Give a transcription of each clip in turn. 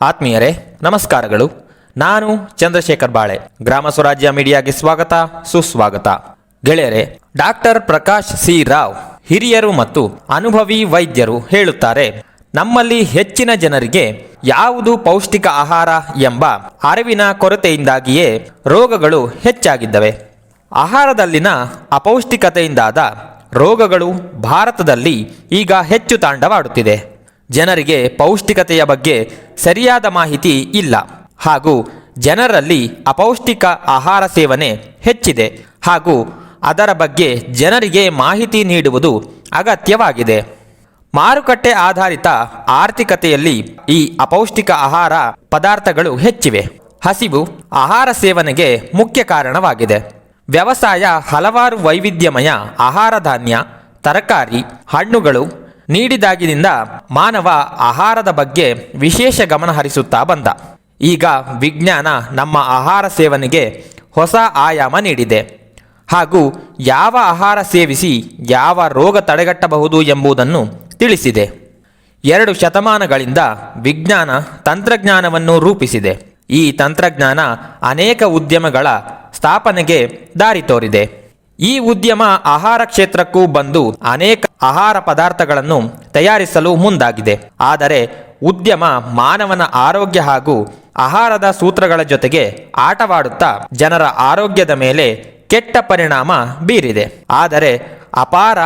ಆತ್ಮೀಯರೇ, ನಮಸ್ಕಾರಗಳು. ನಾನು ಚಂದ್ರಶೇಖರ್ ಬಾಳೆ. ಗ್ರಾಮ ಸ್ವರಾಜ್ಯ ಮೀಡಿಯಾಗೆ ಸ್ವಾಗತ, ಸುಸ್ವಾಗತ. ಗೆಳೆಯರೆ, ಡಾಕ್ಟರ್ ಪ್ರಕಾಶ್ ಸಿ ರಾವ್ ಹಿರಿಯರು ಮತ್ತು ಅನುಭವಿ ವೈದ್ಯರು ಹೇಳುತ್ತಾರೆ, ನಮ್ಮಲ್ಲಿ ಹೆಚ್ಚಿನ ಜನರಿಗೆ ಯಾವುದು ಪೌಷ್ಟಿಕ ಆಹಾರ ಎಂಬ ಅರಿವಿನ ಕೊರತೆಯಿಂದಾಗಿಯೇ ರೋಗಗಳು ಹೆಚ್ಚಾಗಿದ್ದವೆ. ಆಹಾರದಲ್ಲಿನ ಅಪೌಷ್ಟಿಕತೆಯಿಂದಾದ ರೋಗಗಳು ಭಾರತದಲ್ಲಿ ಈಗ ಹೆಚ್ಚು ತಾಂಡವಾಡುತ್ತಿದೆ. ಜನರಿಗೆ ಪೌಷ್ಟಿಕತೆಯ ಬಗ್ಗೆ ಸರಿಯಾದ ಮಾಹಿತಿ ಇಲ್ಲ. ಹಾಗೂ ಜನರಲ್ಲಿ ಅಪೌಷ್ಟಿಕ ಆಹಾರ ಸೇವನೆ ಹೆಚ್ಚಿದೆ. ಹಾಗೂ ಅದರ ಬಗ್ಗೆ ಜನರಿಗೆ ಮಾಹಿತಿ ನೀಡುವುದು ಅಗತ್ಯವಾಗಿದೆ. ಮಾರುಕಟ್ಟೆ ಆಧಾರಿತ ಆರ್ಥಿಕತೆಯಲ್ಲಿ ಈ ಅಪೌಷ್ಟಿಕ ಆಹಾರ ಪದಾರ್ಥಗಳು ಹೆಚ್ಚಿವೆ. ಹಸಿವು ಆಹಾರ ಸೇವನೆಗೆ ಮುಖ್ಯ ಕಾರಣವಾಗಿದೆ. ವ್ಯವಸಾಯ ಹಲವಾರು ವೈವಿಧ್ಯಮಯ ಆಹಾರ ಧಾನ್ಯ ತರಕಾರಿ, ಹಣ್ಣುಗಳು ನೀಡಿದಾಗಿನಿಂದ ಮಾನವ ಆಹಾರದ ಬಗ್ಗೆ ವಿಶೇಷ ಗಮನ ಹರಿಸುತ್ತಾ ಬಂದ. ಈಗ ವಿಜ್ಞಾನ ನಮ್ಮ ಆಹಾರ ಸೇವನೆಗೆ ಹೊಸ ಆಯಾಮ ನೀಡಿದೆ. ಹಾಗೂ ಯಾವ ಆಹಾರ ಸೇವಿಸಿ ಯಾವ ರೋಗ ತಡೆಗಟ್ಟಬಹುದು ಎಂಬುದನ್ನು ತಿಳಿಸಿದೆ. ಎರಡು ಶತಮಾನಗಳಿಂದ ವಿಜ್ಞಾನ ತಂತ್ರಜ್ಞಾನವನ್ನು ರೂಪಿಸಿದೆ. ಈ ತಂತ್ರಜ್ಞಾನ ಅನೇಕ ಉದ್ಯಮಗಳ ಸ್ಥಾಪನೆಗೆ ದಾರಿ ತೋರಿದೆ. ಈ ಉದ್ಯಮ ಆಹಾರ ಕ್ಷೇತ್ರಕ್ಕೂ ಬಂದು ಅನೇಕ ಆಹಾರ ಪದಾರ್ಥಗಳನ್ನು ತಯಾರಿಸಲು ಮುಂದಾಗಿದೆ. ಆದರೆ ಉದ್ಯಮ ಮಾನವನ ಆರೋಗ್ಯ ಹಾಗೂ ಆಹಾರದ ಸೂತ್ರಗಳ ಜೊತೆಗೆ ಆಟವಾಡುತ್ತಾ ಜನರ ಆರೋಗ್ಯದ ಮೇಲೆ ಕೆಟ್ಟ ಪರಿಣಾಮ ಬೀರಿದೆ. ಆದರೆ ಅಪಾರ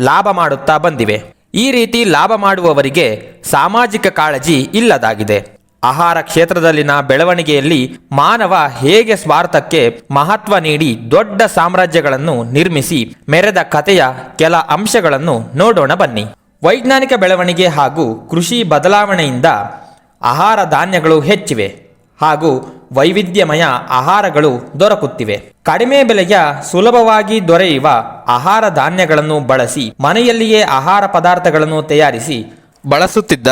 ಲಾಭ ಮಾಡುತ್ತಾ ಬಂದಿವೆ. ಈ ರೀತಿ ಲಾಭ ಮಾಡುವವರಿಗೆ ಸಾಮಾಜಿಕ ಕಾಳಜಿ ಇಲ್ಲದಾಗಿದೆ. ಆಹಾರ ಕ್ಷೇತ್ರದಲ್ಲಿನ ಬೆಳವಣಿಗೆಯಲ್ಲಿ ಮಾನವ ಹೇಗೆ ಸ್ವಾರ್ಥಕ್ಕೆ ಮಹತ್ವ ನೀಡಿ ದೊಡ್ಡ ಸಾಮ್ರಾಜ್ಯಗಳನ್ನು ನಿರ್ಮಿಸಿ ಮೆರೆದ ಕಥೆಯ ಕೆಲ ಅಂಶಗಳನ್ನು ನೋಡೋಣ ಬನ್ನಿ. ವೈಜ್ಞಾನಿಕ ಬೆಳವಣಿಗೆ ಹಾಗೂ ಕೃಷಿ ಬದಲಾವಣೆಯಿಂದ ಆಹಾರ ಧಾನ್ಯಗಳು ಹೆಚ್ಚಿವೆ ಹಾಗೂ ವೈವಿಧ್ಯಮಯ ಆಹಾರಗಳು ದೊರಕುತ್ತಿವೆ. ಕಡಿಮೆ ಬೆಲೆಯ ಸುಲಭವಾಗಿ ದೊರೆಯುವ ಆಹಾರ ಧಾನ್ಯಗಳನ್ನು ಬಳಸಿ ಮನೆಯಲ್ಲಿಯೇ ಆಹಾರ ಪದಾರ್ಥಗಳನ್ನು ತಯಾರಿಸಿ ಬಳಸುತ್ತಿದ್ದ.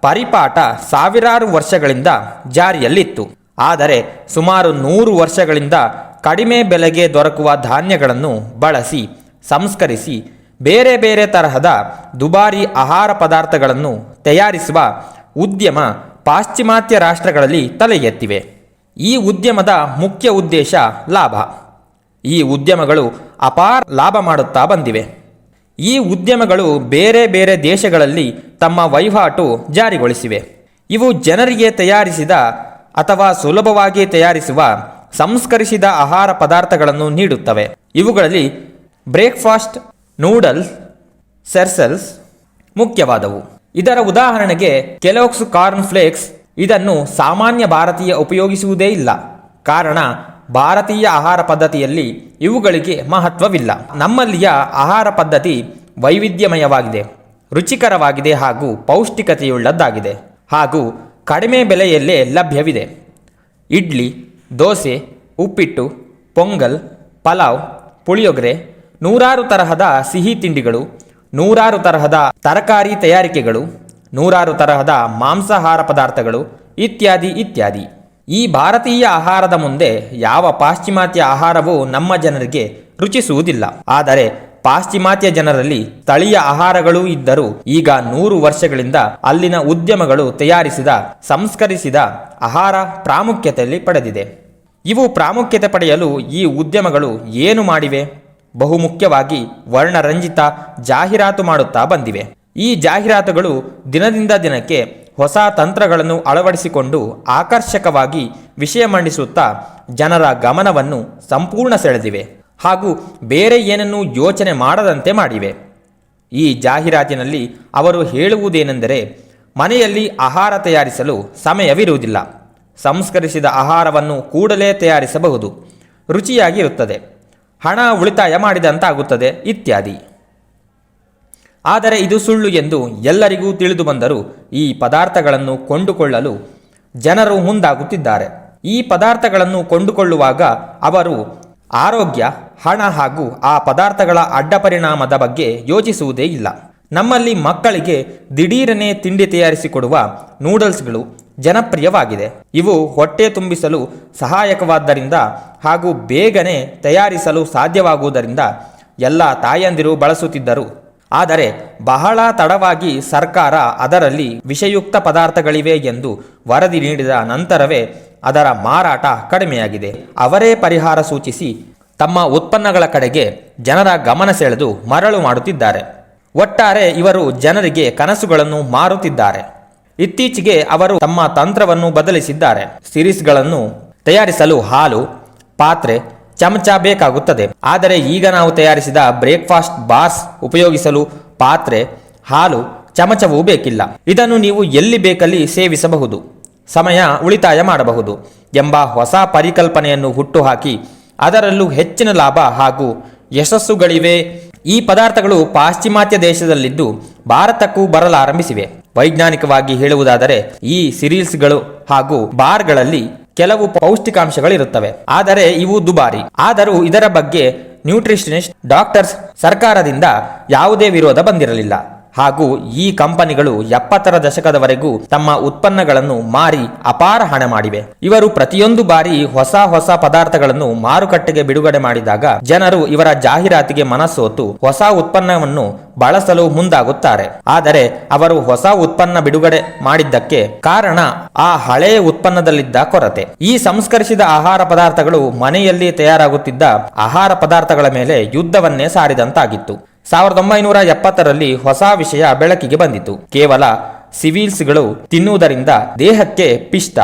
ಪರಿಪಾಠ ಸಾವಿರಾರು ವರ್ಷಗಳಿಂದ ಜಾರಿಯಲ್ಲಿತ್ತು. ಆದರೆ ಸುಮಾರು ನೂರು ವರ್ಷಗಳಿಂದ ಕಡಿಮೆ ಬೆಲೆಗೆ ದೊರಕುವ ಧಾನ್ಯಗಳನ್ನು ಬಳಸಿ, ಸಂಸ್ಕರಿಸಿ, ಬೇರೆ ಬೇರೆ ತರಹದ ದುಬಾರಿ ಆಹಾರ ಪದಾರ್ಥಗಳನ್ನು ತಯಾರಿಸುವ ಉದ್ಯಮ ಪಾಶ್ಚಿಮಾತ್ಯ ರಾಷ್ಟ್ರಗಳಲ್ಲಿ ತಲೆ ಎತ್ತಿವೆ ಈ ಉದ್ಯಮದ ಮುಖ್ಯ ಉದ್ದೇಶ ಲಾಭ. ಈ ಉದ್ಯಮಗಳು ಅಪಾರ ಲಾಭ ಮಾಡುತ್ತಾ ಬಂದಿವೆ. ಈ ಉದ್ಯಮಗಳು ಬೇರೆ ಬೇರೆ ದೇಶಗಳಲ್ಲಿ ತಮ್ಮ ವಹಿವಾಟು ಜಾರಿಗೊಳಿಸಿವೆ. ಇವು ಜನರಿಗೆ ತಯಾರಿಸಿದ ಅಥವಾ ಸುಲಭವಾಗಿ ತಯಾರಿಸುವ, ಸಂಸ್ಕರಿಸಿದ ಆಹಾರ ಪದಾರ್ಥಗಳನ್ನು ನೀಡುತ್ತವೆ. ಇವುಗಳಲ್ಲಿ ಬ್ರೇಕ್ಫಾಸ್ಟ್, ನೂಡಲ್ಸ್, ಸೆರ್ಸಲ್ಸ್ ಮುಖ್ಯವಾದವು. ಇದರ ಉದಾಹರಣೆಗೆ ಕೆಲೋಕ್ಸ್ ಕಾರ್ನ್ ಫ್ಲೇಕ್ಸ್ ಇದನ್ನು ಸಾಮಾನ್ಯ ಭಾರತೀಯ ಉಪಯೋಗಿಸುವುದೇ ಇಲ್ಲ. ಕಾರಣ, ಭಾರತೀಯ ಆಹಾರ ಪದ್ಧತಿಯಲ್ಲಿ ಇವುಗಳಿಗೆ ಮಹತ್ವವಿಲ್ಲ. ನಮ್ಮಲ್ಲಿಯ ಆಹಾರ ಪದ್ಧತಿ ವೈವಿಧ್ಯಮಯವಾಗಿದೆ. ರುಚಿಕರವಾಗಿದೆ ಹಾಗೂ ಪೌಷ್ಟಿಕತೆಯುಳ್ಳದ್ದಾಗಿದೆ ಹಾಗೂ ಕಡಿಮೆ ಬೆಲೆಯಲ್ಲೇ ಲಭ್ಯವಿದೆ. ಇಡ್ಲಿ, ದೋಸೆ, ಉಪ್ಪಿಟ್ಟು, ಪೊಂಗಲ್, ಪಲಾವ್, ಪುಳಿಯೊಗರೆ, ನೂರಾರು ತರಹದ ಸಿಹಿ ತಿಂಡಿಗಳು, ನೂರಾರು ತರಹದ ತರಕಾರಿ ತಯಾರಿಕೆಗಳು, ನೂರಾರು ತರಹದ ಮಾಂಸಾಹಾರ ಪದಾರ್ಥಗಳು ಇತ್ಯಾದಿ ಇತ್ಯಾದಿ. ಈ ಭಾರತೀಯ ಆಹಾರದ ಮುಂದೆ ಯಾವ ಪಾಶ್ಚಿಮಾತ್ಯ ಆಹಾರವೂ ನಮ್ಮ ಜನರಿಗೆ ರುಚಿಸುವುದಿಲ್ಲ. ಆದರೆ ಪಾಶ್ಚಿಮಾತ್ಯ ಜನರಲ್ಲಿ ಸ್ಥಳೀಯ ಆಹಾರಗಳೂ ಇದ್ದರೂ ಈಗ ನೂರು ವರ್ಷಗಳಿಂದ ಅಲ್ಲಿನ ಉದ್ಯಮಗಳು ತಯಾರಿಸಿದ, ಸಂಸ್ಕರಿಸಿದ ಆಹಾರ ಪ್ರಾಮುಖ್ಯತೆಯಲ್ಲಿ ಪಡೆದಿದೆ. ಇವು ಪ್ರಾಮುಖ್ಯತೆ ಪಡೆಯಲು ಈ ಉದ್ಯಮಗಳು ಏನು ಮಾಡಿವೆ? ಬಹುಮುಖ್ಯವಾಗಿ ವರ್ಣರಂಜಿತ ಜಾಹೀರಾತು ಮಾಡುತ್ತಾ ಬಂದಿವೆ. ಈ ಜಾಹೀರಾತುಗಳು ದಿನದಿಂದ ದಿನಕ್ಕೆ ಹೊಸ ತಂತ್ರಗಳನ್ನು ಅಳವಡಿಸಿಕೊಂಡು ಆಕರ್ಷಕವಾಗಿ ವಿಷಯ ಮಂಡಿಸುತ್ತಾ ಜನರ ಗಮನವನ್ನು ಸಂಪೂರ್ಣ ಸೆಳೆದಿವೆ. ಹಾಗೂ ಬೇರೆ ಏನನ್ನೂ ಯೋಚನೆ ಮಾಡದಂತೆ ಮಾಡಿವೆ. ಈ ಜಾಹೀರಾತಿನಲ್ಲಿ ಅವರು ಹೇಳುವುದೇನೆಂದರೆ, ಮನೆಯಲ್ಲಿ ಆಹಾರ ತಯಾರಿಸಲು ಸಮಯವಿರುವುದಿಲ್ಲ. ಸಂಸ್ಕರಿಸಿದ ಆಹಾರವನ್ನು ಕೂಡಲೇ ತಯಾರಿಸಬಹುದು. ರುಚಿಯಾಗಿರುತ್ತದೆ. ಹಣ ಉಳಿತಾಯ ಮಾಡಿದಂತಾಗುತ್ತದೆ, ಇತ್ಯಾದಿ. ಆದರೆ ಇದು ಸುಳ್ಳು ಎಂದು ಎಲ್ಲರಿಗೂ ತಿಳಿದು ಬಂದರೂ ಈ ಪದಾರ್ಥಗಳನ್ನು ಕೊಂಡುಕೊಳ್ಳಲು ಜನರು ಮುಂದಾಗುತ್ತಿದ್ದಾರೆ. ಈ ಪದಾರ್ಥಗಳನ್ನು ಕೊಂಡುಕೊಳ್ಳುವಾಗ ಅವರು ಆರೋಗ್ಯ, ಹಣ ಹಾಗೂ ಆ ಪದಾರ್ಥಗಳ ಅಡ್ಡ ಪರಿಣಾಮದ ಬಗ್ಗೆ ಯೋಚಿಸುವುದೇ ಇಲ್ಲ. ನಮ್ಮಲ್ಲಿ ಮಕ್ಕಳಿಗೆ ದಿಢೀರನೆ ತಿಂಡಿ ತಯಾರಿಸಿಕೊಡುವ ನೂಡಲ್ಸ್ಗಳು ಜನಪ್ರಿಯವಾಗಿದೆ. ಇವು ಹೊಟ್ಟೆ ತುಂಬಿಸಲು ಸಹಾಯಕವಾದ್ದರಿಂದ ಹಾಗೂ ಬೇಗನೆ ತಯಾರಿಸಲು ಸಾಧ್ಯವಾಗುವುದರಿಂದ ಎಲ್ಲ ತಾಯಂದಿರು ಬಳಸುತ್ತಿದ್ದರು. ಆದರೆ ಬಹಳ ತಡವಾಗಿ ಸರ್ಕಾರ ಅದರಲ್ಲಿ ವಿಷಯುಕ್ತ ಪದಾರ್ಥಗಳಿವೆ ಎಂದು ವರದಿ ನೀಡಿದ ನಂತರವೇ ಅದರ ಮಾರಾಟ ಕಡಿಮೆಯಾಗಿದೆ. ಅವರೇ ಪರಿಹಾರ ಸೂಚಿಸಿ ತಮ್ಮ ಉತ್ಪನ್ನಗಳ ಕಡೆಗೆ ಜನರ ಗಮನ ಸೆಳೆದು ಮರಳು ಮಾಡುತ್ತಿದ್ದಾರೆ. ಒಟ್ಟಾರೆ ಇವರು ಜನರಿಗೆ ಕನಸುಗಳನ್ನು ಮಾರುತ್ತಿದ್ದಾರೆ. ಇತ್ತೀಚೆಗೆ ಅವರು ತಮ್ಮ ತಂತ್ರವನ್ನು ಬದಲಿಸಿದ್ದಾರೆ. ಸಿರೀಸ್ಗಳನ್ನು ತಯಾರಿಸಲು ಹಾಲು, ಪಾತ್ರೆ, ಚಮಚ ಬೇಕಾಗುತ್ತದೆ. ಆದರೆ ಈಗ ನಾವು ತಯಾರಿಸಿದ ಬ್ರೇಕ್ಫಾಸ್ಟ್ ಬಾರ್ಸ್ ಉಪಯೋಗಿಸಲು ಪಾತ್ರೆ, ಹಾಲು, ಚಮಚವೂ ಬೇಕಿಲ್ಲ. ಇದನ್ನು ನೀವು ಎಲ್ಲಿ ಬೇಕಲ್ಲಿ ಸೇವಿಸಬಹುದು. ಸಮಯ ಉಳಿತಾಯ ಮಾಡಬಹುದು ಎಂಬ ಹೊಸ ಪರಿಕಲ್ಪನೆಯನ್ನು ಹುಟ್ಟುಹಾಕಿ ಅದರಲ್ಲೂ ಹೆಚ್ಚಿನ ಲಾಭ ಹಾಗೂ ಯಶಸ್ಸುಗಳಿವೆ. ಈ ಪದಾರ್ಥಗಳು ಪಾಶ್ಚಿಮಾತ್ಯ ದೇಶದಲ್ಲಿದ್ದು ಭಾರತಕ್ಕೂ ಬರಲಾರಂಭಿಸಿವೆ. ವೈಜ್ಞಾನಿಕವಾಗಿ ಹೇಳುವುದಾದರೆ ಈ ಸಿರೀಲ್ಸ್ಗಳು ಹಾಗೂ ಬಾರ್ಗಳಲ್ಲಿ ಕೆಲವು ಪೌಷ್ಟಿಕಾಂಶಗಳಿರುತ್ತವೆ. ಆದರೆ ಇವು ದುಬಾರಿ. ಆದರೂ ಇದರ ಬಗ್ಗೆ ನ್ಯೂಟ್ರಿಷನಿಸ್ಟ್ ಡಾಕ್ಟರ್ಸ್ ಸರ್ಕಾರದಿಂದ ಯಾವುದೇ ವಿರೋಧ ಬಂದಿರಲಿಲ್ಲ. ಹಾಗೂ ಈ ಕಂಪನಿಗಳು ಎಪ್ಪತ್ತರ ದಶಕದವರೆಗೂ ತಮ್ಮ ಉತ್ಪನ್ನಗಳನ್ನು ಮಾರಿ ಅಪಾರ ಹಣ ಮಾಡಿವೆ. ಇವರು ಪ್ರತಿಯೊಂದು ಬಾರಿ ಹೊಸ ಹೊಸ ಪದಾರ್ಥಗಳನ್ನು ಮಾರುಕಟ್ಟೆಗೆ ಬಿಡುಗಡೆ ಮಾಡಿದಾಗ ಜನರು ಇವರ ಜಾಹೀರಾತಿಗೆ ಮನಸ್ಸೋತು ಹೊಸ ಉತ್ಪನ್ನವನ್ನು ಬಳಸಲು ಮುಂದಾಗುತ್ತಾರೆ. ಆದರೆ ಅವರು ಹೊಸ ಉತ್ಪನ್ನ ಬಿಡುಗಡೆ ಮಾಡಿದ್ದಕ್ಕೆ ಕಾರಣ ಆ ಹಳೆಯ ಉತ್ಪನ್ನದಲ್ಲಿದ್ದ ಕೊರತೆ. ಈ ಸಂಸ್ಕರಿಸಿದ ಆಹಾರ ಪದಾರ್ಥಗಳು ಮನೆಯಲ್ಲಿ ತಯಾರಾಗುತ್ತಿದ್ದ ಆಹಾರ ಪದಾರ್ಥಗಳ ಮೇಲೆ ಯುದ್ಧವನ್ನೇ ಸಾರಿದಂತಾಗಿತ್ತು. ಸಾವಿರದ ಒಂಬೈನೂರ ಎಪ್ಪತ್ತರಲ್ಲಿ ಹೊಸ ವಿಷಯ ಬೆಳಕಿಗೆ ಬಂದಿತು. ಕೇವಲ ಸಿವಿಲ್ಸ್ಗಳು ತಿನ್ನುವುದರಿಂದ ದೇಹಕ್ಕೆ ಪಿಷ್ಟ,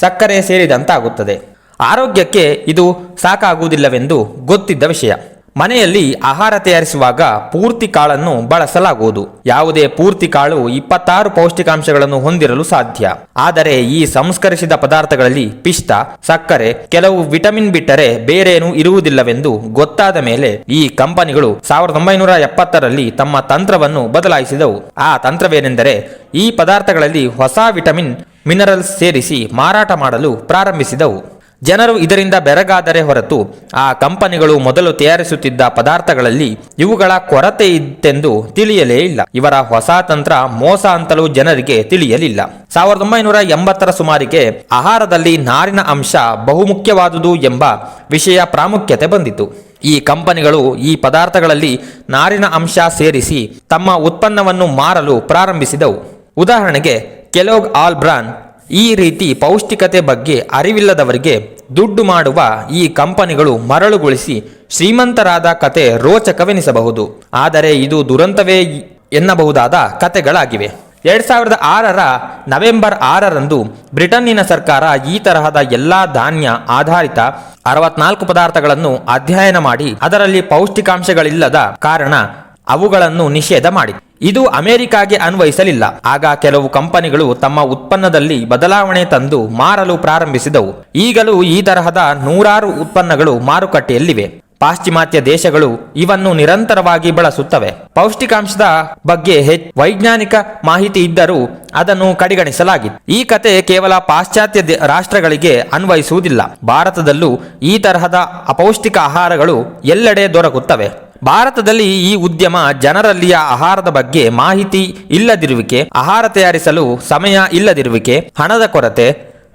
ಸಕ್ಕರೆ ಸೇರಿದಂತಾಗುತ್ತದೆ. ಆರೋಗ್ಯಕ್ಕೆ ಇದು ಸಾಕಾಗುವುದಿಲ್ಲವೆಂದು ಗೊತ್ತಿದ್ದ ವಿಷಯ. ಮನೆಯಲ್ಲಿ ಆಹಾರ ತಯಾರಿಸುವಾಗ ಪೂರ್ತಿ ಕಾಳನ್ನು ಬಳಸಲಾಗುವುದು. ಯಾವುದೇ ಪೂರ್ತಿ ಕಾಳು ಇಪ್ಪತ್ತಾರು ಪೌಷ್ಟಿಕಾಂಶಗಳನ್ನು ಹೊಂದಿರಲು ಸಾಧ್ಯ. ಆದರೆ ಈ ಸಂಸ್ಕರಿಸಿದ ಪದಾರ್ಥಗಳಲ್ಲಿ ಪಿಷ್ಟ ಸಕ್ಕರೆ, ಕೆಲವು ವಿಟಮಿನ್ ಬಿಟ್ಟರೆ ಬೇರೇನೂ ಇರುವುದಿಲ್ಲವೆಂದು ಗೊತ್ತಾದ ಮೇಲೆ ಈ ಕಂಪನಿಗಳು ಸಾವಿರದ ಒಂಬೈನೂರ ಎಪ್ಪತ್ತರಲ್ಲಿ ತಮ್ಮ ತಂತ್ರವನ್ನು ಬದಲಾಯಿಸಿದವು. ಆ ತಂತ್ರವೇನೆಂದರೆ ಈ ಪದಾರ್ಥಗಳಲ್ಲಿ ಹೊಸ ವಿಟಮಿನ್, ಮಿನರಲ್ಸ್ ಸೇರಿಸಿ ಮಾರಾಟ ಮಾಡಲು ಪ್ರಾರಂಭಿಸಿದವು. ಜನರು ಇದರಿಂದ ಬೆರಗಾದರೆ ಹೊರತು ಆ ಕಂಪನಿಗಳು ಮೊದಲು ತಯಾರಿಸುತ್ತಿದ್ದ ಪದಾರ್ಥಗಳಲ್ಲಿ ಇವುಗಳ ಕೊರತೆ ಇತ್ತೆಂದು ತಿಳಿಯಲೇ ಇಲ್ಲ. ಇವರ ಹೊಸ ತಂತ್ರ ಮೋಸ ಅಂತಲೂ ಜನರಿಗೆ ತಿಳಿಯಲಿಲ್ಲ. ಸಾವಿರದ ಒಂಬೈನೂರ ಎಂಬತ್ತರ ಸುಮಾರಿಗೆ ಆಹಾರದಲ್ಲಿ ನಾರಿನ ಅಂಶ ಬಹುಮುಖ್ಯವಾದುದು ಎಂಬ ವಿಷಯ ಪ್ರಾಮುಖ್ಯತೆ ಬಂದಿತು. ಈ ಕಂಪನಿಗಳು ಈ ಪದಾರ್ಥಗಳಲ್ಲಿ ನಾರಿನ ಅಂಶ ಸೇರಿಸಿ ತಮ್ಮ ಉತ್ಪನ್ನವನ್ನು ಮಾರಲು ಪ್ರಾರಂಭಿಸಿದವು. ಉದಾಹರಣೆಗೆ, ಕೆಲೋಗ್ ಆಲ್ ಬ್ರಾನ್ ಈ ರೀತಿ ಪೌಷ್ಟಿಕತೆ ಬಗ್ಗೆ ಅರಿವಿಲ್ಲದವರಿಗೆ ದುಡ್ಡು ಮಾಡುವ ಈ ಕಂಪನಿಗಳು ಮರಳುಗೊಳಿಸಿ ಶ್ರೀಮಂತರಾದ ಕತೆ ರೋಚಕವೆನಿಸಬಹುದು. ಆದರೆ ಇದು ದುರಂತವೇ ಎನ್ನಬಹುದಾದ ಕತೆಗಳಾಗಿವೆ. ಎರಡ್ ಸಾವಿರದ ಆರರ ನವೆಂಬರ್ ಆರರಂದು ಬ್ರಿಟನ್ನಿನ ಸರ್ಕಾರ ಈ ತರಹದ ಎಲ್ಲಾ ಧಾನ್ಯ ಆಧಾರಿತ ಅರವತ್ನಾಲ್ಕು ಪದಾರ್ಥಗಳನ್ನು ಅಧ್ಯಯನ ಮಾಡಿ ಅದರಲ್ಲಿ ಪೌಷ್ಟಿಕಾಂಶಗಳಿಲ್ಲದ ಕಾರಣ ಅವುಗಳನ್ನು ನಿಷೇಧ ಮಾಡಿದೆ ಇದು ಅಮೆರಿಕಾಗೆ ಅನ್ವಯಿಸಲಿಲ್ಲ. ಆಗ ಕೆಲವು ಕಂಪನಿಗಳು ತಮ್ಮ ಉತ್ಪನ್ನದಲ್ಲಿ ಬದಲಾವಣೆ ತಂದು ಮಾರಲು ಪ್ರಾರಂಭಿಸಿದವು. ಈಗಲೂ ಈ ತರಹದ ನೂರಾರು ಉತ್ಪನ್ನಗಳು ಮಾರುಕಟ್ಟೆಯಲ್ಲಿವೆ. ಪಾಶ್ಚಿಮಾತ್ಯ ದೇಶಗಳು ಇವನ್ನು ನಿರಂತರವಾಗಿ ಬಳಸುತ್ತವೆ. ಪೌಷ್ಟಿಕಾಂಶದ ಬಗ್ಗೆ ಹೆಚ್ಚು ವೈಜ್ಞಾನಿಕ ಮಾಹಿತಿ ಇದ್ದರೂ ಅದನ್ನು ಕಡೆಗಣಿಸಲಾಗಿದೆ ಈ ಕತೆ ಕೇವಲ ಪಾಶ್ಚಾತ್ಯ ರಾಷ್ಟ್ರಗಳಿಗೆ ಅನ್ವಯಿಸುವುದಿಲ್ಲ. ಭಾರತದಲ್ಲೂ ಈ ತರಹದ ಅಪೌಷ್ಟಿಕ ಆಹಾರಗಳು ಎಲ್ಲೆಡೆ ದೊರಕುತ್ತವೆ. ಭಾರತದಲ್ಲಿ ಈ ಉದ್ಯಮ ಜನರಲ್ಲಿಯ ಆಹಾರದ ಬಗ್ಗೆ ಮಾಹಿತಿ ಇಲ್ಲದಿರುವಿಕೆ, ಆಹಾರ ತಯಾರಿಸಲು ಸಮಯ ಇಲ್ಲದಿರುವಿಕೆ, ಹಣದ ಕೊರತೆ,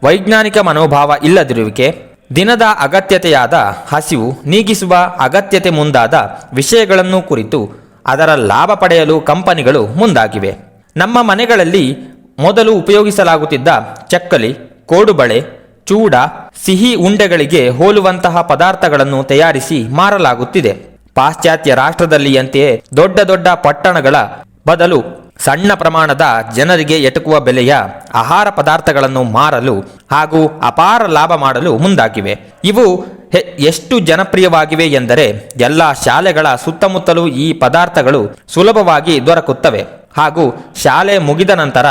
ವೈಜ್ಞಾನಿಕ ಮನೋಭಾವ ಇಲ್ಲದಿರುವಿಕೆ, ದಿನದ ಅಗತ್ಯತೆಯಾದ ಹಸಿವು ನೀಗಿಸುವ ಅಗತ್ಯತೆ ಮುಂದಾದ ವಿಷಯಗಳನ್ನು ಕುರಿತು ಅದರ ಲಾಭ ಪಡೆಯಲು ಕಂಪನಿಗಳು ಮುಂದಾಗಿವೆ. ನಮ್ಮ ಮನೆಗಳಲ್ಲಿ ಮೊದಲು ಉಪಯೋಗಿಸಲಾಗುತ್ತಿದ್ದ ಚಕ್ಕಲಿ, ಕೋಡುಬಳೆ, ಚೂಡ, ಸಿಹಿ ಉಂಡೆಗಳಿಗೆ ಹೋಲುವಂತಹ ಪದಾರ್ಥಗಳನ್ನು ತಯಾರಿಸಿ ಮಾರಲಾಗುತ್ತಿದೆ. ಪಾಶ್ಚಾತ್ಯ ರಾಷ್ಟ್ರದಲ್ಲಿಯಂತೆಯೇ ದೊಡ್ಡ ದೊಡ್ಡ ಪಟ್ಟಣಗಳ ಬದಲು ಸಣ್ಣ ಪ್ರಮಾಣದ ಜನರಿಗೆ ಎಟುಕುವ ಬೆಲೆಯ ಆಹಾರ ಪದಾರ್ಥಗಳನ್ನು ಮಾರಲು ಹಾಗೂ ಅಪಾರ ಲಾಭ ಮಾಡಲು ಮುಂದಾಗಿವೆ. ಇವು ಎಷ್ಟು ಜನಪ್ರಿಯವಾಗಿವೆ ಎಂದರೆ ಎಲ್ಲ ಶಾಲೆಗಳ ಸುತ್ತಮುತ್ತಲೂ ಈ ಪದಾರ್ಥಗಳು ಸುಲಭವಾಗಿ ದೊರಕುತ್ತವೆ. ಹಾಗೂ ಶಾಲೆ ಮುಗಿದ ನಂತರ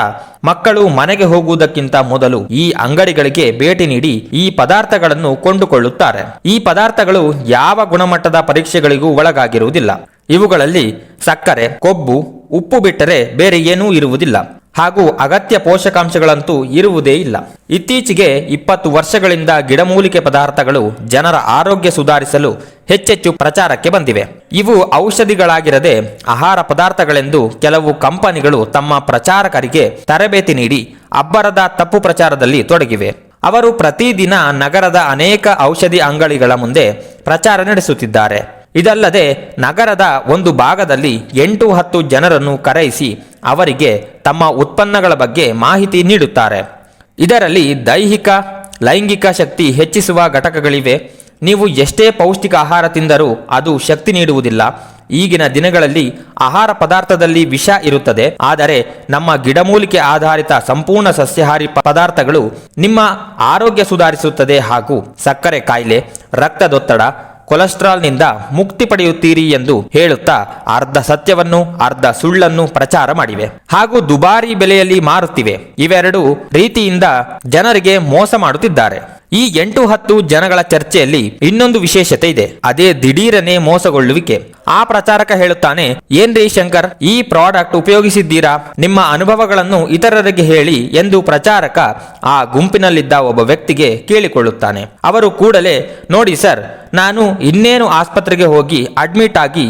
ಮಕ್ಕಳು ಮನೆಗೆ ಹೋಗುವುದಕ್ಕಿಂತ ಮೊದಲು ಈ ಅಂಗಡಿಗಳಿಗೆ ಭೇಟಿ ನೀಡಿ ಈ ಪದಾರ್ಥಗಳನ್ನು ಕೊಂಡುಕೊಳ್ಳುತ್ತಾರೆ. ಈ ಪದಾರ್ಥಗಳು ಯಾವ ಗುಣಮಟ್ಟದ ಪರೀಕ್ಷೆಗಳಿಗೂ ಒಳಗಾಗಿರುವುದಿಲ್ಲ. ಇವುಗಳಲ್ಲಿ ಸಕ್ಕರೆ, ಕೊಬ್ಬು ಉಪ್ಪು ಬಿಟ್ಟರೆ ಬೇರೆ ಏನೂ ಇರುವುದಿಲ್ಲ. ಹಾಗೂ ಅಗತ್ಯ ಪೋಷಕಾಂಶಗಳಂತೂ ಇರುವುದೇ ಇಲ್ಲ. ಇತ್ತೀಚೆಗೆ ಇಪ್ಪತ್ತು ವರ್ಷಗಳಿಂದ ಗಿಡಮೂಲಿಕೆ ಪದಾರ್ಥಗಳು ಜನರ ಆರೋಗ್ಯ ಸುಧಾರಿಸಲು ಹೆಚ್ಚೆಚ್ಚು ಪ್ರಚಾರಕ್ಕೆ ಬಂದಿವೆ. ಇವು ಔಷಧಿಗಳಾಗಿರದೆ ಆಹಾರ ಪದಾರ್ಥಗಳೆಂದು ಕೆಲವು ಕಂಪನಿಗಳು ತಮ್ಮ ಪ್ರಚಾರಕರಿಗೆ ತರಬೇತಿ ನೀಡಿ ಅಬ್ಬರದ ತಪ್ಪು ಪ್ರಚಾರದಲ್ಲಿ ತೊಡಗಿವೆ. ಅವರು ಪ್ರತಿದಿನ ನಗರದ ಅನೇಕ ಔಷಧಿ ಅಂಗಡಿಗಳ ಮುಂದೆ ಪ್ರಚಾರ ನಡೆಸುತ್ತಿದ್ದಾರೆ. ಇದಲ್ಲದೆ ನಗರದ ಒಂದು ಭಾಗದಲ್ಲಿ ಎಂಟು ಹತ್ತು ಜನರನ್ನು ಕರೆಯಿಸಿ ಅವರಿಗೆ ತಮ್ಮ ಉತ್ಪನ್ನಗಳ ಬಗ್ಗೆ ಮಾಹಿತಿ ನೀಡುತ್ತಾರೆ. ಇದರಲ್ಲಿ ದೈಹಿಕ, ಲೈಂಗಿಕ ಶಕ್ತಿ ಹೆಚ್ಚಿಸುವ ಘಟಕಗಳಿವೆ. ನೀವು ಎಷ್ಟೇ ಪೌಷ್ಟಿಕ ಆಹಾರ ತಿಂದರೂ ಅದು ಶಕ್ತಿ ನೀಡುವುದಿಲ್ಲ. ಈಗಿನ ದಿನಗಳಲ್ಲಿ ಆಹಾರ ಪದಾರ್ಥದಲ್ಲಿ ವಿಷ ಇರುತ್ತದೆ. ಆದರೆ ನಮ್ಮ ಗಿಡಮೂಲಿಕೆ ಆಧಾರಿತ ಸಂಪೂರ್ಣ ಸಸ್ಯಾಹಾರಿ ಪದಾರ್ಥಗಳು ನಿಮ್ಮ ಆರೋಗ್ಯ ಸುಧಾರಿಸುತ್ತದೆ ಹಾಗೂ ಸಕ್ಕರೆ ಕಾಯಿಲೆ, ರಕ್ತದೊತ್ತಡ ಕೊಲೆಸ್ಟ್ರಾಲ್ನಿಂದ ಮುಕ್ತಿ ಪಡೆಯುತ್ತೀರಿ ಎಂದು ಹೇಳುತ್ತಾ ಅರ್ಧ ಸತ್ಯವನ್ನು, ಅರ್ಧ ಸುಳ್ಳನ್ನು ಪ್ರಚಾರ ಮಾಡಿವೆ. ಹಾಗೂ ದುಬಾರಿ ಬೆಲೆಯಲ್ಲಿ ಮಾರುತ್ತಿವೆ. ಇವೆರಡು ರೀತಿಯಿಂದ ಜನರಿಗೆ ಮೋಸ ಮಾಡುತ್ತಿದ್ದಾರೆ. ಈ ಎಂಟು ಹತ್ತು ಜನಗಳ ಚರ್ಚೆಯಲ್ಲಿ ಇನ್ನೊಂದು ವಿಶೇಷತೆ ಇದೆ. ಅದೇ ದಿಢೀರನೆ ಮೋಸಗೊಳ್ಳುವಿಕೆ. ಆ ಪ್ರಚಾರಕ ಹೇಳುತ್ತಾನೆ ಏನ್ರಿ ಶಂಕರ್, ಈ ಪ್ರಾಡಕ್ಟ್ ಉಪಯೋಗಿಸಿದ್ದೀರಾ? ನಿಮ್ಮ ಅನುಭವಗಳನ್ನು ಇತರರಿಗೆ ಹೇಳಿ ಎಂದು ಪ್ರಚಾರಕ ಆ ಗುಂಪಿನಲ್ಲಿದ್ದ ಒಬ್ಬ ವ್ಯಕ್ತಿಗೆ ಕೇಳಿಕೊಳ್ಳುತ್ತಾನೆ. ಅವರು ಕೂಡಲೇ, ನೋಡಿ ಸರ್ ನಾನು ಇನ್ನೇನು ಆಸ್ಪತ್ರೆಗೆ ಹೋಗಿ ಅಡ್ಮಿಟ್ ಆಗಿ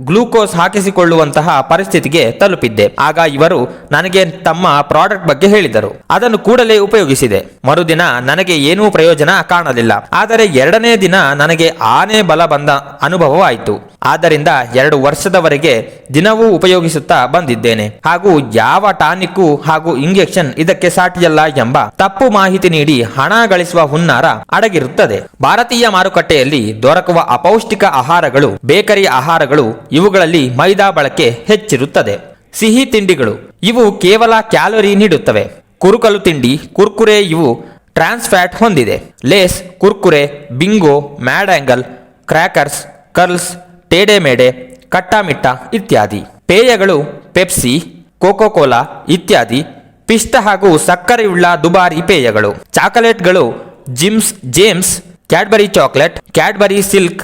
ಗ್ಲೂಕೋಸ್ ಹಾಕಿಸಿಕೊಳ್ಳುವಂತಹ ಪರಿಸ್ಥಿತಿಗೆ ತಲುಪಿದ್ದೆ. ಆಗ ಇವರು ನನಗೆ ತಮ್ಮ ಪ್ರಾಡಕ್ಟ್ ಬಗ್ಗೆ ಹೇಳಿದರು. ಅದನ್ನು ಕೂಡಲೇ ಉಪಯೋಗಿಸಿದೆ. ಮರುದಿನ ನನಗೆ ಏನೂ ಪ್ರಯೋಜನ ಕಾಣಲಿಲ್ಲ. ಆದರೆ ಎರಡನೇ ದಿನ ನನಗೆ ಆನೆ ಬಲ ಬಂದ ಅನುಭವವಾಯಿತು. ಆದ್ದರಿಂದ ಎರಡು ವರ್ಷದವರೆಗೆ ದಿನವೂ ಉಪಯೋಗಿಸುತ್ತಾ ಬಂದಿದ್ದೇನೆ. ಹಾಗೂ ಯಾವ ಟಾನಿಕ್ಕು ಹಾಗೂ ಇಂಜೆಕ್ಷನ್ ಇದಕ್ಕೆ ಸಾಟಿಯಲ್ಲ ಎಂಬ ತಪ್ಪು ಮಾಹಿತಿ ನೀಡಿ ಹಣ ಗಳಿಸುವ ಹುನ್ನಾರ ಅಡಗಿರುತ್ತದೆ. ಭಾರತೀಯ ಮಾರುಕಟ್ಟೆಯಲ್ಲಿ ದೊರಕುವ ಅಪೌಷ್ಟಿಕ ಆಹಾರಗಳು, ಬೇಕರಿ ಆಹಾರಗಳು ಇವುಗಳಲ್ಲಿ ಮೈದಾ ಬಳಕೆ ಹೆಚ್ಚಿರುತ್ತದೆ. ಸಿಹಿ ತಿಂಡಿಗಳು, ಇವು ಕೇವಲ ಕ್ಯಾಲೋರಿ ನೀಡುತ್ತವೆ. ಕುರುಕಲು ತಿಂಡಿ, ಕುರ್ಕುರೆ ಇವು ಟ್ರಾನ್ಸ್ ಫ್ಯಾಟ್ ಹೊಂದಿದೆ. Lay's, Kurkure, Bingo, mad angle, crackers, curls Tedhe Medhe Khatta Meetha ಇತ್ಯಾದಿ. ಪೇಯಗಳು, ಪೆಪ್ಸಿ ಕೋಕೋ ಕೋಲಾ ಇತ್ಯಾದಿ. ಪಿಷ್ಟ ಹಾಗೂ ಸಕ್ಕರೆಯುಳ್ಳ ದುಬಾರಿ ಪೇಯಗಳು. ಚಾಕಲೇಟ್ಗಳು, Gems, Gems Cadbury chocolate Cadbury Silk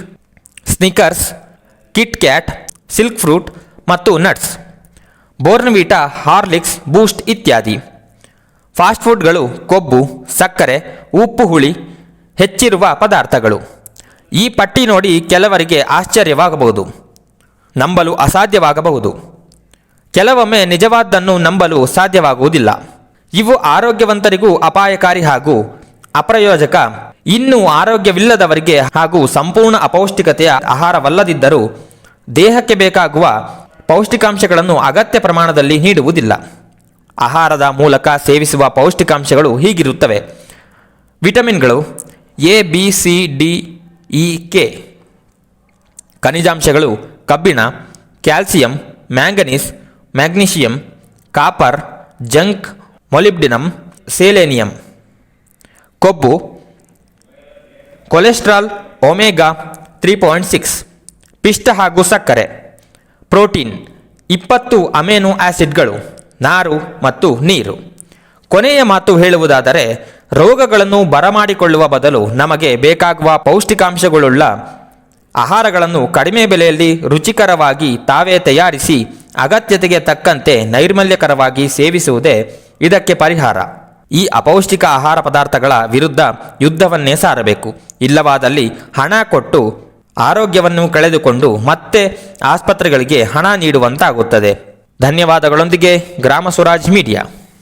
Snickers Kit Kat Silk fruit ಮತ್ತು ನಟ್ಸ್ ಬೋರ್ನ್ವೀಟಾ ಹಾರ್ಲಿಕ್ಸ್ ಬೂಸ್ಟ್ ಇತ್ಯಾದಿ. ಫಾಸ್ಟ್ ಫುಡ್ಗಳು ಕೊಬ್ಬು, ಸಕ್ಕರೆ, ಉಪ್ಪು, ಹುಳಿ ಹೆಚ್ಚಿರುವ ಪದಾರ್ಥಗಳು. ಈ ಪಟ್ಟಿ ನೋಡಿ ಕೆಲವರಿಗೆ ಆಶ್ಚರ್ಯವಾಗಬಹುದು. ನಂಬಲು ಅಸಾಧ್ಯವಾಗಬಹುದು. ಕೆಲವೊಮ್ಮೆ ನಿಜವಾದ್ದನ್ನು ನಂಬಲು ಸಾಧ್ಯವಾಗುವುದಿಲ್ಲ. ಇವು ಆರೋಗ್ಯವಂತರಿಗೂ ಅಪಾಯಕಾರಿ ಹಾಗೂ ಅಪ್ರಯೋಜಕ. ಇನ್ನು ಆರೋಗ್ಯವಿಲ್ಲದವರಿಗೆ ಹಾಗೂ ಸಂಪೂರ್ಣ ಅಪೌಷ್ಟಿಕತೆಯ ಆಹಾರವಲ್ಲದಿದ್ದರೂ ದೇಹಕ್ಕೆ ಬೇಕಾಗುವ ಪೌಷ್ಟಿಕಾಂಶಗಳನ್ನು ಅಗತ್ಯ ಪ್ರಮಾಣದಲ್ಲಿ ನೀಡುವುದಿಲ್ಲ. ಆಹಾರದ ಮೂಲಕ ಸೇವಿಸುವ ಪೌಷ್ಟಿಕಾಂಶಗಳು ಹೀಗಿರುತ್ತವೆ. ವಿಟಮಿನ್ಗಳು A, B, C, D, E, K. ಖನಿಜಾಂಶಗಳು ಕಬ್ಬಿಣ, calcium, manganese, magnesium, copper, zinc molybdenum selenium. ಕೊಬ್ಬು cholesterol omega three point six, ಪಿಷ್ಟ ಹಾಗೂ ಸಕ್ಕರೆ, ಪ್ರೋಟೀನ್, ಇಪ್ಪತ್ತು ಅಮೇನೋ ಆಸಿಡ್ಗಳು, ನಾರು ಮತ್ತು ನೀರು. ಕೊನೆಯ ಮಾತು ಹೇಳುವುದಾದರೆ, ರೋಗಗಳನ್ನು ಬರಮಾಡಿಕೊಳ್ಳುವ ಬದಲು ನಮಗೆ ಬೇಕಾಗುವ ಪೌಷ್ಟಿಕಾಂಶಗಳುಳ್ಳ ಆಹಾರಗಳನ್ನು ಕಡಿಮೆ ಬೆಲೆಯಲ್ಲಿ ರುಚಿಕರವಾಗಿ ತಾವೇ ತಯಾರಿಸಿ, ಅಗತ್ಯತೆಗೆ ತಕ್ಕಂತೆ ನೈರ್ಮಲ್ಯಕರವಾಗಿ ಸೇವಿಸುವುದೇ ಇದಕ್ಕೆ ಪರಿಹಾರ. ಈ ಅಪೌಷ್ಟಿಕ ಆಹಾರ ಪದಾರ್ಥಗಳ ವಿರುದ್ಧ ಯುದ್ಧವನ್ನೇ ಸಾರಬೇಕು. ಇಲ್ಲವಾದಲ್ಲಿ ಹಣ ಕೊಟ್ಟು ಆರೋಗ್ಯವನ್ನು ಕಳೆದುಕೊಂಡು ಮತ್ತೆ ಆಸ್ಪತ್ರೆಗಳಿಗೆ ಹಣ ನೀಡುವಂತಾಗುತ್ತದೆ. ಧನ್ಯವಾದಗಳೊಂದಿಗೆ ಗ್ರಾಮ ಸ್ವರಾಜ್ ಮೀಡಿಯಾ.